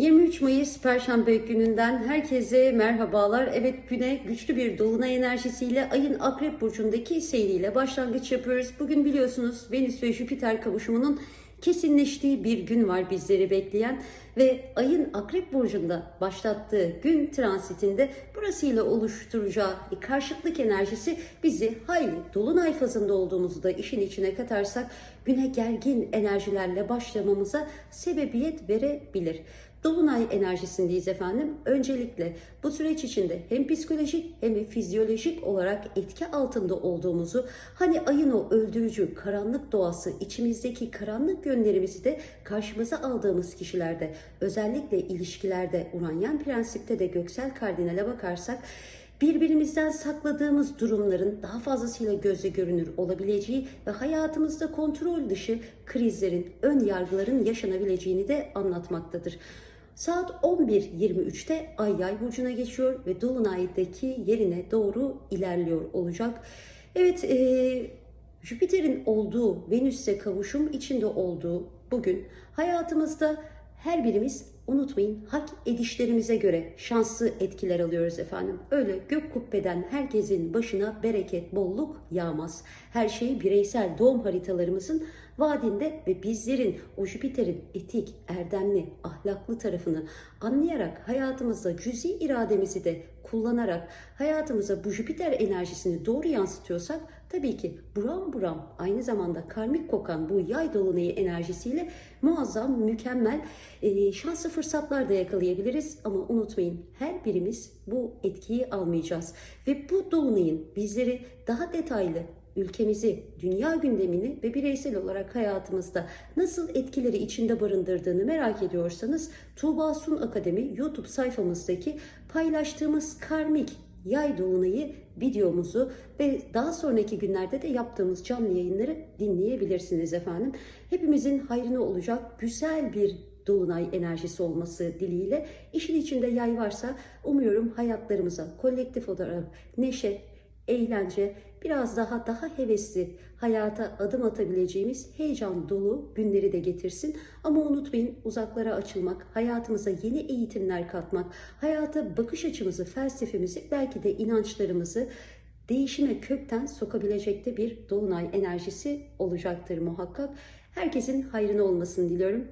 23 Mayıs Perşembe gününden herkese merhabalar. Evet güne güçlü bir dolunay enerjisiyle ayın Akrep Burcu'ndaki seyriyle başlangıç yapıyoruz. Bugün biliyorsunuz Venüs ve Jüpiter kavuşumunun kesinleştiği bir gün var bizleri bekleyen ve ayın Akrep Burcu'nda başlattığı gün transitinde burasıyla oluşturacağı karşıtlık enerjisi bizi hayli dolunay fazında olduğumuzu da işin içine katarsak güne gergin enerjilerle başlamamıza sebebiyet verebilir. Dolunay enerjisindeyiz efendim. Öncelikle bu süreç içinde hem psikolojik hem de fizyolojik olarak etki altında olduğumuzu, hani ayın o öldürücü karanlık doğası, içimizdeki karanlık yönlerimizi de karşımıza aldığımız kişilerde, özellikle ilişkilerde Uranyen prensipte de göksel kardinale bakarsak birbirimizden sakladığımız durumların daha fazlasıyla gözle görünür olabileceği ve hayatımızda kontrol dışı krizlerin, ön yargıların yaşanabileceğini de anlatmaktadır. Saat 11.23'te Ay Yay burcuna geçiyor ve Dolunay'daki yerine doğru ilerliyor olacak. Evet, e, Jüpiter'in olduğu, Venüs'e kavuşum içinde olduğu bugün hayatımızda her birimiz unutmayın hak edişlerimize göre şanslı etkiler alıyoruz efendim. Öyle gök kubbeden herkesin başına bereket, bolluk yağmaz. Her şey bireysel doğum haritalarımızın vaadinde ve bizlerin o Jüpiter'in etik, erdemli, ahlaklı tarafını anlayarak hayatımızda cüzi irademizi de kullanarak hayatımıza bu Jüpiter enerjisini doğru yansıtıyorsak tabii ki buram buram aynı zamanda karmik kokan bu yay dolunayı enerjisiyle muazzam, mükemmel, e, şanslı fırsatlar da yakalayabiliriz. Ama unutmayın her birimiz bu etkiyi almayacağız. Ve bu dolunayın bizleri daha detaylı ülkemizi, dünya gündemini ve bireysel olarak hayatımızda nasıl etkileri içinde barındırdığını merak ediyorsanız Tuğba Sun Akademi YouTube sayfamızdaki paylaştığımız karmik yay dolunayı videomuzu ve daha sonraki günlerde de yaptığımız canlı yayınları dinleyebilirsiniz efendim. Hepimizin hayrına olacak güzel bir dolunay enerjisi olması dileğiyle işin içinde yay varsa umuyorum hayatlarımıza kolektif olarak neşe, eğlence, biraz daha daha hevesli hayata adım atabileceğimiz heyecan dolu günleri de getirsin. Ama unutmayın uzaklara açılmak, hayatımıza yeni eğitimler katmak, hayata bakış açımızı, felsefemizi, belki de inançlarımızı değişime kökten sokabilecek de bir dolunay enerjisi olacaktır muhakkak. Herkesin hayrına olmasını diliyorum.